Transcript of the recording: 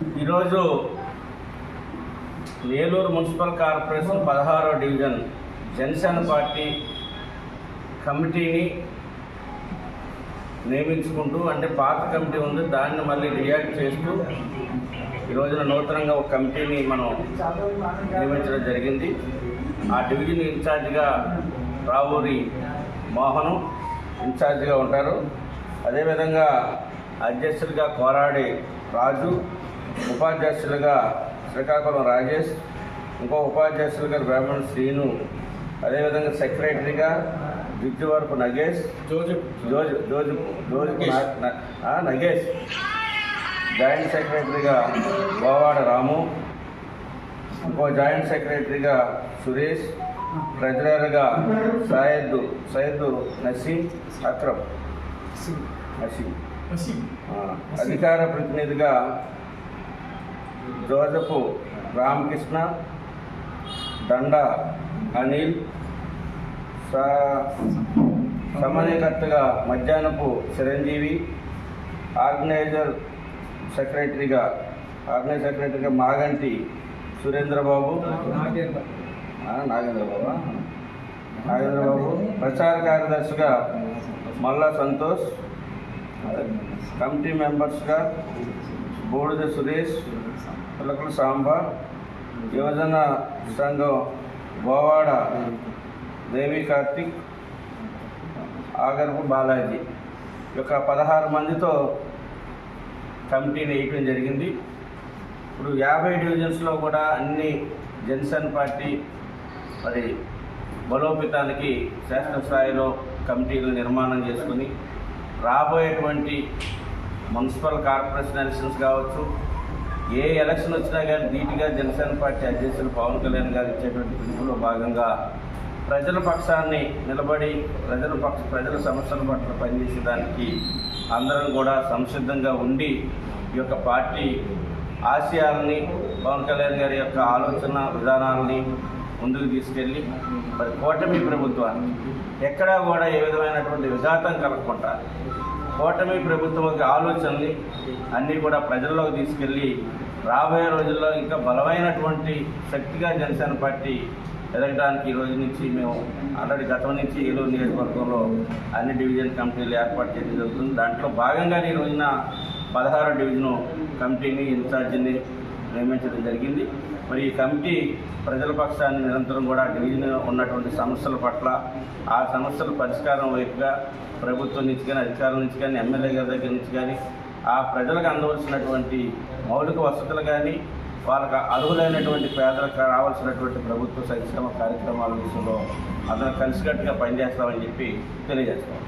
ఈరోజు Eluru municipal corporation పదహారో division Janasena party కమిటీని నియమించుకుంటూ అంటే పాత కమిటీ ఉంది దాన్ని మళ్ళీ రియాక్ట్ చేస్తూ ఈ రోజున నూతనంగా ఒక కమిటీని మనం నియమించడం జరిగింది. ఆ డివిజన్ ఇన్ఛార్జిగా రావూరి మోహను ఇన్ఛార్జిగా ఉంటారు. అదేవిధంగా అధ్యక్షుడిగా కోరాడి రాజు ఉపాధ్యక్షులుగా శ్రీకాకుళం రాజేష్ ఇంకో ఉపాధ్యక్షులుగా బ్రాహ్మణ్ శ్రీను అదేవిధంగా సెక్రటరీగా విద్యువరపు నగేష్ జోజు. జోజు జోజు జోజు నగేష్. జాయింట్ సెక్రటరీగా గోవాడ రాము ఇంకో జాయింట్ సెక్రటరీగా సురేష్ ట్రెజరర్గా సయ్యద్ సయ్యద్ నసీం అక్రమ్. నసీం. అధికార ప్రతినిధిగా జోజపు రామకృష్ణ దండ అనిల్ సమన్వయకర్తగా మధ్యాహ్నపు చిరంజీవి ఆర్గనైజర్ సెక్రటరీగా ఆర్గనైజ్ సెక్రటరీగా మాగంటి సురేంద్రబాబు. నాగేంద్రబాబు? నాగేంద్రబాబు. ప్రచార కార్యదర్శిగా మల్లా సంతోష్. కమిటీ మెంబర్స్గా బూడిద సురేష్ పిలకల సాంబ యువజన సంఘం గోవాడ దేవి కార్తిక్ ఆగర్పు బాలాజీ. యొక్క పదహారు మందితో కమిటీని వేయటం జరిగింది. ఇప్పుడు యాభై డివిజన్స్లో కూడా అన్ని జన్సన్ పార్టీ మరి బలోపేతానికి శాసనస్థాయిలో కమిటీలు నిర్మాణం చేసుకుని రాబోయేటువంటి మున్సిపల్ కార్పొరేషన్ ఎలక్షన్స్ కావచ్చు. ఏ ఎలక్షన్ వచ్చినా కానీ నీట్గా జనసేన పార్టీ అధ్యక్షులు పవన్ కళ్యాణ్ గారు ఇచ్చేటువంటి పిలుపులో భాగంగా ప్రజల పక్షాన్ని నిలబడి ప్రజల పక్ష ప్రజల సమస్యల పట్ల పనిచేసేదానికి అందరం కూడా సంసిద్ధంగా ఉండి ఈ యొక్క పార్టీ ఆశయాలని పవన్ కళ్యాణ్ గారి యొక్క ఆలోచన విధానాలని ముందుకు తీసుకెళ్ళి మరి కూటమి ప్రభుత్వాన్ని ఎక్కడా కూడా ఏ విధమైనటువంటి విఘాతం కలగకుండా కూటమి ప్రభుత్వం యొక్క ఆలోచనని అన్నీ కూడా ప్రజల్లోకి తీసుకెళ్ళి రాబోయే రోజుల్లో ఇంకా బలమైనటువంటి శక్తిగా జనసేన పార్టీ ఎదగడానికి ఈ రోజు నుంచి మేము ఆల్రెడీ గతం నుంచి ఏలూరు నియోజకవర్గంలో అన్ని డివిజన్ కమిటీలు ఏర్పాటు చేయడం జరుగుతుంది. దాంట్లో భాగంగానే ఈ రోజున పదహారో డివిజన్ కమిటీని ఇన్ఛార్జిని నియమించడం జరిగింది. మరి ఈ కమిటీ ప్రజల పక్షాన్ని నిరంతరం కూడా డివిజన్ ఉన్నటువంటి సమస్యల పట్ల ఆ సమస్యల పరిష్కారం వైపుగా ప్రభుత్వం నుంచి కానీ అధికారుల నుంచి కానీ ఎమ్మెల్యే గారి దగ్గర నుంచి కానీ ఆ ప్రజలకు అందవలసినటువంటి మౌలిక వసతులు కానీ వాళ్ళకి అర్హులైనటువంటి పేదలకు రావాల్సినటువంటి ప్రభుత్వ సంక్షేమ కార్యక్రమాల విషయంలో అందరం కలిసికట్టుగా పనిచేస్తామని చెప్పి తెలియజేస్తాం.